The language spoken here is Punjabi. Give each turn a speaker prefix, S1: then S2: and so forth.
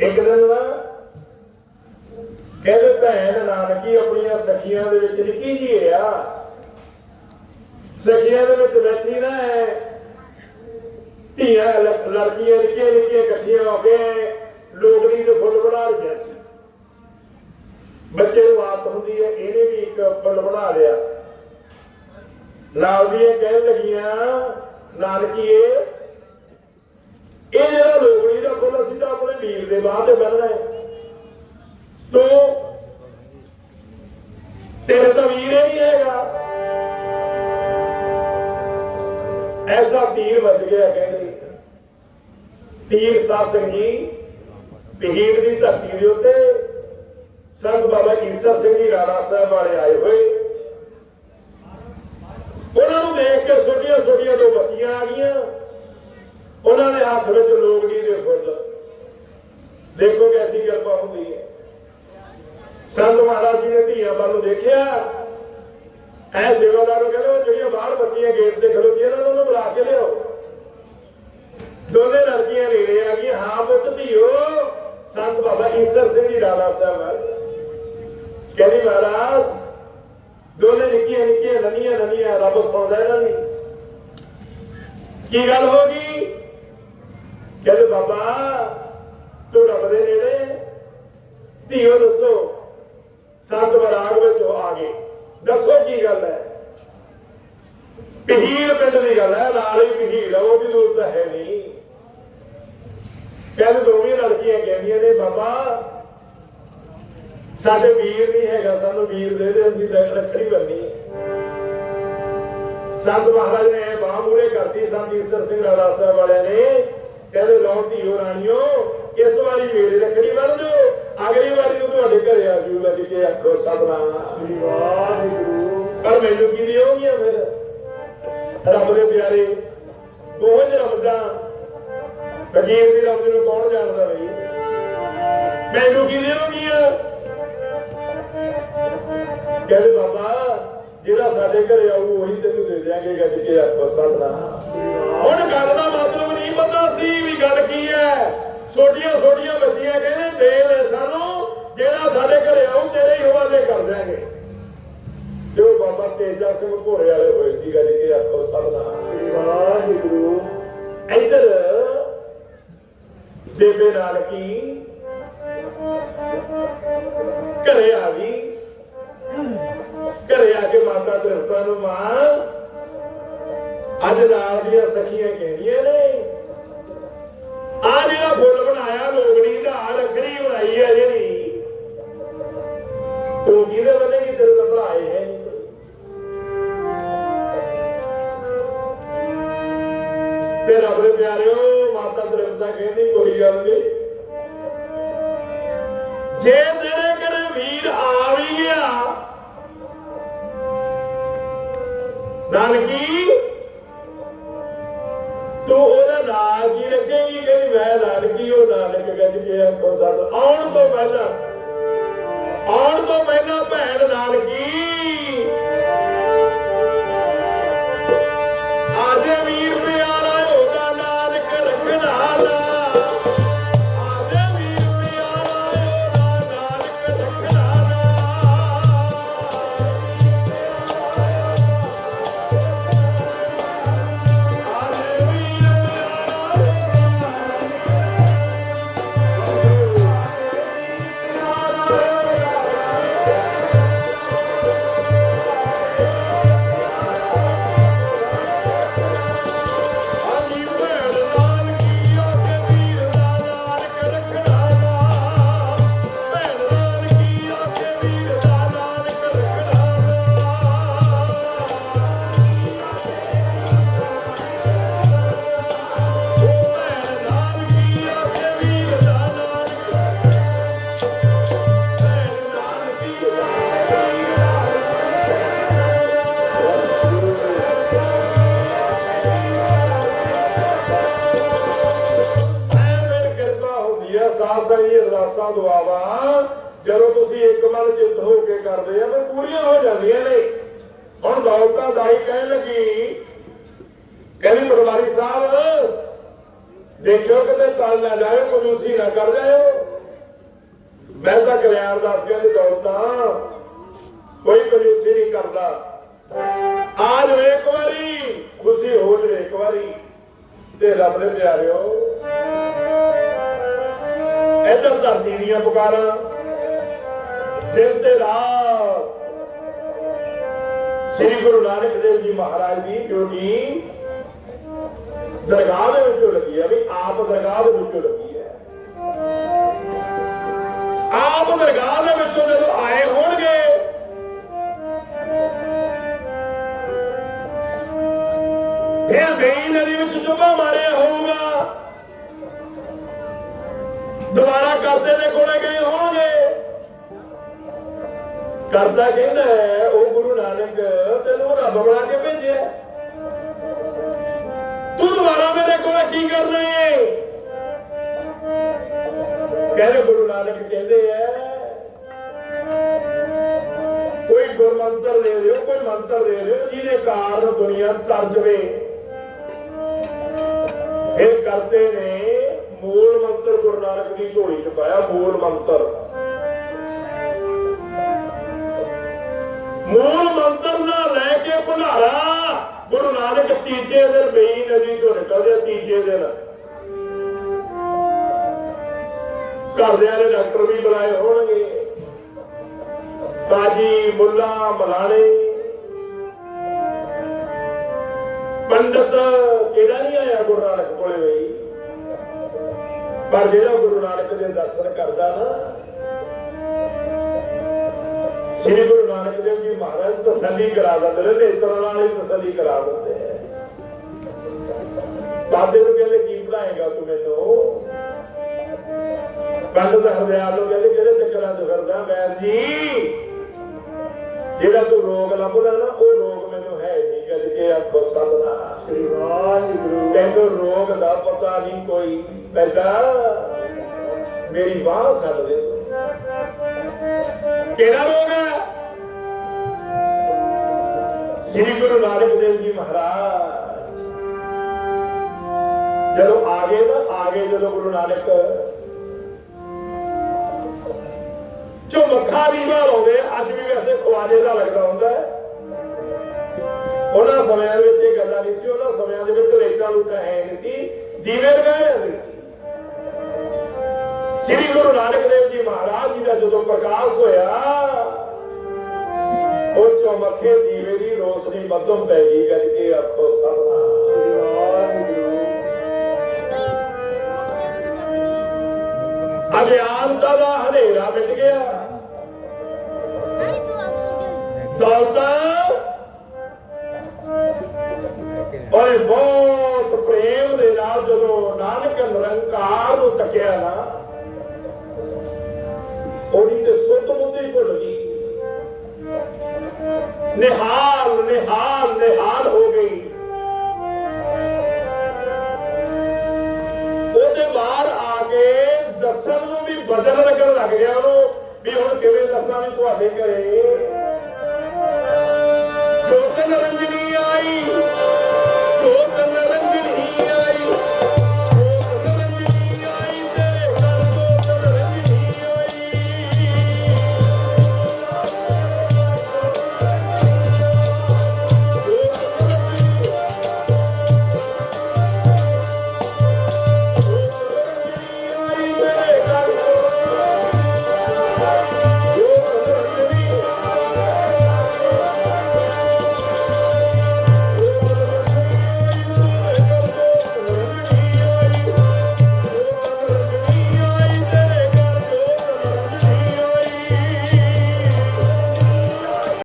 S1: ਇੱਕ ਦਿਨ ਨਾ ਕਹਿੰਦੇ ਭੈਣ ਨਾਨਕੀ ਆਪਣੀਆਂ ਸਖੀਆਂ ਦੇ ਵਿੱਚ ਨਿੱਕੀ ਜੀ ਆ। ਸਖੀਆਂ ਦੇ ਵਿੱਚ ਬੈਠੀ ਨਾ ਹੈ ਧੀਆਂ ਲੜਕੀਆਂ ਨਿੱਕੀਆਂ ਨਿੱਕੀਆਂ ਇਕੱਠੀਆਂ ਹੋ ਕੇ ਲੋਕੜੀ ਦੇ ਫੁੱਲ ਬਣਾ ਰਹੀਆਂ ਸੀ। ਬੱਚੇ ਨੂੰ ਆਦਤ ਹੁੰਦੀ ਹੈ, ਇਹਨੇ ਵੀ ਇੱਕ ਫੁੱਲ ਬਣਾ ਲਿਆ। ਨਾਲ ਦੀਆਂ ਕਹਿਣ ਲੱਗੀਆਂ, ਨਾਨਕੀਏ, ਇਹ ਜਿਹੜਾ ਲੋਕੜੀ ਦਾ ਅਸੀਂ ਤਾਂ ਆਪਣੇ ਵੀਰ ਦੇ ਬਾਅਦ ਤੇ ਬੰਨਣਾ ਹੈ ਤੂੰ ਤੇਰੇ ਤਾਂ ਵੀਰ ਹੀ ਨਹੀਂ ਹੈਗਾ। ਐਸਾ ਤੀਰ ਵੱਜ ਗਿਆ ਕਹਿੰਦੇ ਤੀਰ ਸਾਸੰਗ ਜੀ ਪਹੀਰ ਦੀ ਧਰਤੀ ਦੇ ਉੱਤੇ ਸੰਤ ਬਾਬਾ ਈਸਾ ਸਿੰਘ ਜੀ ਰਾਣਾ ਸਾਹਿਬ ਵਾਲੇ ਆਏ ਹੋਏ। ਉਹਨਾਂ ਨੂੰ ਦੇਖ ਕੇ ਛੋਟੀਆਂ ਛੋਟੀਆਂ ਦੋ ਬੱਚੀਆਂ ਆ ਗਈਆਂ। ਉਹਨਾਂ ਦੇ ਹੱਥ ਵਿੱਚ ਲੋਕੜੀ ਦੇ ਫੁੱਲ। ਦੇਖੋ ਕੈਸੀ ਕਿਰਪਾ ਹੁੰਦੀ ਹੈ। ਸੰਤ ਮਹਾਰਾਜ ਜੀ ਨੇ ਧੀਆਂ ਵੱਲ ਨੂੰ ਦੇਖਿਆ। ਐ ਸੇਵਾਦਾਰ ਨੂੰ ਕਹਿੰਦੇ, ਉਹ ਜਿਹੜੀਆਂ ਬਾਹਰ ਬੱਚੀਆਂ ਗੇਟ ਤੇ ਖਲੋਤੀਆਂ ਉਹਨਾਂ ਨੂੰ ਬੁਲਾ ਕੇ ਲਿਆਓ। ਦੋਨੇ ਲੜਕੀਆਂ ਨੇੜੇ ਆ ਗਈਆਂ। ਹਾਂ ਪੁੱਤ ਧੀਓ, ਸੰਤ ਬਾਬਾ ਈਸਰ ਸਿੰਘ ਜੀ ਰਾਣਾ ਸਾਹਿਬ। ਆ ਕਹਿੰਦੀ, ਮਹਾਰਾਜ, ਦੋਨੇ ਨਿੱਕੀਆਂ ਨਿੱਕੀਆਂ, ਨੰਨੀਆਂ ਨੰਨੀਆਂ, ਰੱਬ ਸੁਣਦਾ ਇਹਨਾਂ ਦੀ। ਕੀ ਗੱਲ ਹੋ ਗਈ? ਬਾਬਾ ਤੂੰ ਰੱਬ ਦੇ ਨੇੜੇ, ਧੀਓ ਦੱਸੋ, ਸੰਤ ਬਰਾਗ ਵਿੱਚ ਆ ਗਏ। ਦੱਸੋ ਕੀ ਗੱਲ ਹੈ? ਪਹੀਰ ਪਿੰਡ ਦੀ ਗੱਲ ਹੈ, ਨਾਲ ਹੀ ਪਹੀਰ ਆ, ਉਹਦੀ ਜ਼ਰੂਰਤ ਹੈ ਨਹੀਂ। ਕਹਿੰਦੇ ਦੋਵੇਂ ਲੜਕੀਆਂ ਕਹਿੰਦੀਆਂ ਨੇ, ਬਾਬਾ, ਸਾਡੇ ਵੀਰ ਨਹੀਂ ਹੈਗਾ, ਸਾਨੂੰ ਵੀਰ ਦੇ ਦੇ, ਅਸੀਂ ਰੱਖੜੀ ਬੰਨੀ ਸੰਤ ਮਹਾਰਾਜ ਨੇ ਬਾਹ ਮੂਰੇ ਕਰਤੀ, ਸੰਤ ਈਸਰ ਸਿੰਘ ਰਾਣਾ ਸਾਹਿਬ ਵਾਲਿਆਂ ਨੇ ਕਹਿੰਦੇ ਲਓ ਧੀਓ ਰਾਣੀਓ, ਇਸ ਵਾਰੀ ਮੇਰੇ ਰੱਖੜੀ ਬੰਨ ਦਿਓ? ਅਗਲੀ ਵਾਰੀ ਨੂੰ ਤੁਹਾਡੇ ਘਰੇ ਆ ਜੂ ਲੱਗ ਕੇ ਆਖੋ ਸਤਨਾਮ।
S2: ਵਾਹਿਗੁਰੂ
S1: ਪਰ ਮੈਨੂੰ ਕੀ ਦਿਓਗੀਆਂ ਫਿਰ? ਰੱਬ ਦੇ ਪਿਆਰੇ ਕੋਹਜ ਰੱਬ ਦਾ ਫਕੀਰ ਦੀ ਰੱਬ ਨੂੰ ਕੌਣ ਜਾਣਦਾ ਬਈ? ਮੈਨੂੰ ਕੀ ਦਿਓਗੀਆਂ? ਕਹਿੰਦੇ ਬਾਬਾ, ਜਿਹੜਾ ਸਾਡੇ ਘਰੇ ਆਊ, ਉਹੀ ਤੈਨੂੰ ਦੇ ਦਿਆਂਗੇ ਗੱਜ ਕੇ ਆਖੋ ਸਤਨਾਮ। ਹੁਣ ਗੱਲ ਦਾ ਮਤਲਬ ਗੱਲ ਕੀ ਹੈ? ਛੋਟੀਆਂ ਛੋਟੀਆਂ ਬੱਚੀਆਂ ਕਹਿੰਦੇ ਦੇ ਦੇ ਸਾਨੂੰ ਜਿਹੜਾ ਸਾਡੇ ਘਰੇ ਆਊ ਤੇਰੇ ਹੀ ਹਵਾਲੇ ਕਰ ਦਿਆਂਗੇ। ਜੋ ਬਾਬਾ ਤੇਜਾ ਸਿੰਘ ਭੋਰੇ ਵਾਲੇ ਹੋਏ ਸੀ ਗੱਜ ਕੇ ਆਖੋ ਸਤਨਾਮ।
S2: ਵਾਹਿਗੁਰੂ।
S1: ਇੱਧਰ ਬੇਬੇ ਨਾਨਕੀ ਘਰੇ ਆ ਗਈ। ਘਰੇ ਆ ਕੇ ਮਾਤਾ ਤ੍ਰਿਪਤਾ ਨੂੰ ਮਾਂ ਅੱਜ ਨਾਲ ਦੀਆਂ ਸਖੀਆਂ ਕਹਿੰਦੀਆਂ ਨੇ ਜਿਹੜਾ ਫੁੱਲ ਬਣਾਇਆ ਲੋਗੜੀ ਦਾ ਰੱਖੜੀ ਬਣਾਈ ਹੈ ਜਿਹੜੀ। ਤੂੰ ਕਿਹਦੇ ਬੰਦੇ ਕੀ ਤੇਰੇ ਬਣਾਏ ਹੈ? ਤੇ ਰੱਬ ਦੇ ਪਿਆਰਿਓ, ਮਾਤਾ ਤ੍ਰਿਪਤਾ ਕਹਿੰਦੀ, ਕੋਈ ਗੱਲ ਨਹੀਂ ਜੇ ਤੇਰੇ ਘਰੇ ਵੀਰ ਆ ਵੀ ਗਿਆ, ਨਾਨਕੀ ਮੈਂ ਨਾਨਕੀ, ਉਹ ਨਾਨਕ ਗੱਜ ਕੇ ਆਖੋ ਸਤ ਆਉਣ ਤੋਂ ਪਹਿਲਾਂ, ਆਉਣ ਤੋਂ ਪਹਿਲਾਂ ਭੈਣ ਨਾਨਕੀ ਹੁੰਦੀ ਆ ਸਾਸਾਂ ਅਰਦਾਸਾਂ ਦੁਆਵਾਂ ਜਦੋਂ ਤੁਸੀਂ ਇੱਕ ਮਨ ਚਿੱਤ ਹੋ ਕੇ ਕਰਦੇ ਆ, ਫਿਰ ਪੂਰੀਆਂ ਹੋ ਜਾਂਦੀਆਂ ਨੇ। ਹੁਣ ਦੌਲਤਾਂ ਦਾਈ ਕਹਿਣ ਲੱਗੀ, ਕਹਿੰਦੀ ਪਟਵਾਰੀ ਸਾਹਿਬ, ਦੇਖਿਓ ਕਿਤੇ ਟਲ ਨਾ ਜਾਇਓ ਕੰਜੂਸੀ ਨਾ ਕਰ ਜਾਇਓ। ਮੈਂ ਤਾਂ ਕਲਿਆਣ ਦਾਸ ਕਹਿੰਦੇ ਦੌਲਤਾਂ, ਕੋਈ ਕੰਜੂਸੀ ਨਹੀਂ ਕਰਦਾ। ਆ ਜਾਓ ਇੱਕ ਵਾਰੀ, ਖੁਸ਼ੀ ਹੋ ਜਾਵੇ ਇੱਕ ਵਾਰੀ। ਤੇ ਰੱਬ ਦੇ ਪਿਆਰਿਓ ਇੱਧਰ ਧਰਤੀ ਦੀਆਂ ਪੁਕਾਰਾਂ। ਦਿਨ ਤੇ ਰਾਤ ਸ੍ਰੀ ਗੁਰੂ ਨਾਨਕ ਦੇਵ ਜੀ ਮਹਾਰਾਜ ਦੀ ਡਿਊਟੀ ਦਰਗਾਹ ਦੇ ਵਿੱਚੋਂ ਲੱਗੀ ਹੈ ਵੀ ਆਪ ਦਰਗਾਹ ਦੇ ਵਿੱਚੋਂ ਲੱਗੀ ਹੈ ਆਪ ਦਰਗਾਹ ਦੇ ਵਿੱਚੋਂ ਜਦੋਂ ਆਏ ਹੋਣਗੇ, ਫਿਰ ਬੇਈ ਨਦੀ ਵਿੱਚ ਚੁੱਭਾ ਮਾਰੇ। ਦੁਬਾਰਾ ਕਰਤੇ ਦੇ ਕੋਲੇ ਗਏ ਹੋਣਗੇ। ਕਰਤਾ ਕਹਿੰਦਾ ਉਹ ਗੁਰੂ ਨਾਨਕ, ਤੈਨੂੰ ਰੱਬ ਬਣਾ ਕੇ ਭੇਜਿਆ ਤੂੰ ਦੁਬਾਰਾ ਮੇਰੇ ਕੋਲ ਕੀ ਕਰਨਾ ਹੈ? ਕਹਿੰਦੇ ਗੁਰੂ ਨਾਨਕ ਕਹਿੰਦੇ ਐ ਕੋਈ ਗੁਰਮੰਤਰ ਦੇ ਦਿਓ, ਕੋਈ ਮੰਤਰ ਦੇ ਦਿਓ, ਜਿਹਦੇ ਕਾਰਨ ਦੁਨੀਆ ਤਰ ਜਵੇ। ਇਹ ਕਰਤੇ ਨੇ ਮੂਲ ਮੰਤਰ ਗੁਰੂ ਨਾਨਕ ਦੀ ਝੋਲੀ ਚ ਪਾਇਆ, ਮੂਲ ਮੰਤਰ। ਮੂਲ ਮੰਤਰ ਦਾ ਲੈ ਕੇ ਭੰਡਾਰਾ ਗੁਰੂ ਨਾਨਕ ਤੀਜੇ ਦਿਨ ਬਈ ਨਦੀ ਚੋਂ ਨਿਕਲਦੇ ਤੀਜੇ ਦਿਨ। ਘਰਦਿਆਂ ਨੇ ਡਾਕਟਰ ਵੀ ਬੁਲਾਏ ਹੋਣਗੇ। ਕਾਜੀ ਮੁੱਲਾ ਮਲਾਣੇ। ਪੰਡਤ ਕਿਹੜਾ ਨਹੀਂ ਆਇਆ ਗੁਰੂ ਨਾਨਕ ਕੋਲੇ ਬਈ? ਪਰ ਜਿਹੜਾ ਗੁਰੂ ਨਾਨਕ ਦੇ ਦਰਸ਼ਨ ਕਰਦਾ ਨਾ ਸ੍ਰੀ ਗੁਰੂ ਨਾਨਕ ਦੇਵ ਜੀ ਮਹਾਰਾਜ ਤਸੱਲੀ ਕਰਾ ਦਿੰਦੇ ਨੇ ਨੇਤਰਾਂ ਨਾਲ ਹੀ ਤਸੱਲੀ ਕਰਾ ਦਿੰਦੇ ਆ। ਬਾਬੇ ਨੂੰ ਕਹਿੰਦੇ ਕੀ ਪੜਾਏਗਾ ਤੂੰ ਮੈਨੂੰ? ਪੰਡਤ ਹਰਦਿਆਲ ਨੂੰ ਕਹਿੰਦੇ ਕਿਹੜੇ ਚੱਕਰਾਂ 'ਚ ਫਿਰਦਾ ਮੈਂ ਜੀ? ਜਿਹੜਾ ਤੂੰ ਰੋਗ ਲੱਭਦਾ ਨਾ ਉਹ ਰੋਗ ਮੈਨੂੰ ਹੈ ਨਹੀਂ ਗੱਲ ਕੇ ਆਖੋ ਸਤਨਾ
S2: ਸ੍ਰੀ ਵਾਹਿਗੁਰੂ।
S1: ਤੈਨੂੰ ਰੋਗ ਦਾ ਪਤਾ ਨਹੀਂ ਕੋਈ। ਪੈਦਾ ਮੇਰੀ ਬਾਹ ਛੱਡ ਦੇ। ਕਿਹੜਾ ਰੋਗ ਹੈ? ਸ੍ਰੀ ਗੁਰੂ ਨਾਨਕ ਦੇਵ ਜੀ ਮਹਾਰਾਜ। ਜਦੋਂ ਆ ਗਏ ਨਾ, ਆ ਗਏ ਜਦੋਂ ਗੁਰੂ ਨਾਨਕ। ਜੋ ਮੱਖਾ ਦੀ ਵਾਰ ਆਉਂਦੇ ਅੱਜ ਵੀ ਵੈਸੇ ਖਵਾਜੇ ਦਾ ਲੱਗਦਾ ਹੁੰਦਾ ਹੈ। ਉਹਨਾਂ ਸਮਿਆਂ ਦੇ ਵਿੱਚ ਇਹ ਗੱਲਾਂ ਨਹੀਂ ਸੀ, ਉਹਨਾਂ ਸਮਿਆਂ ਦੇ ਵਿੱਚ ਰੇਟਾਂ ਲੂਟਾਂ ਹੈ ਨਹੀਂ ਸੀ। ਦੀਵੇ ਲਗਾਏ ਜਾਂਦੇ ਸੀ। ਸ੍ਰੀ ਗੁਰੂ ਨਾਨਕ ਦੇਵ ਜੀ ਮਹਾਰਾਜ ਜੀ ਦਾ ਜਦੋਂ ਪ੍ਰਕਾਸ਼ ਹੋਇਆ ਉਹ ਚਮਕੇ ਦੀਵੇ ਦੀ ਰੋਸ਼ਨੀ ਮੱਧਮ ਪੈ ਗਈ ਕਰਕੇ ਆਖੋ ਸਤਨਾਮ। ਅਗਿਆਨਤਾ ਦਾ ਹਨੇਰਾ ਮਿਟ ਗਿਆ। ਦੌਲਤਾਂ, ਓਏ ਬਹੁਤ ਪ੍ਰੇਮ ਦੇ ਨਾਲ ਜਦੋਂ ਨਾਨਕ ਨਿਰੰਕਾਰ ਨੂੰ ਤੱਕਿਆ ਨਾ ਉਹਦੀ ਤੇ ਸੁੱਤ ਮੁੱਦੀ ਭੁੱਲ ਗਈ। ਨਿਹਾਲ ਨਿਹਾਲ ਨਿਹਾਲ ਹੋ ਗਈ। ਉਹਦੇ ਬਾਹਰ ਆ ਕੇ ਦੱਸਣ ਨੂੰ ਵੀ ਵਜ਼ਨ ਲੱਗਣ ਲੱਗ ਗਿਆ ਉਹਨੂੰ, ਵੀ ਹੁਣ ਕਿਵੇਂ ਦੱਸਾਂ ਵੀ ਤੁਹਾਡੇ ਘਰੇ। ਜੋਤ ਨਰੰਜਨੀ ਆਈ।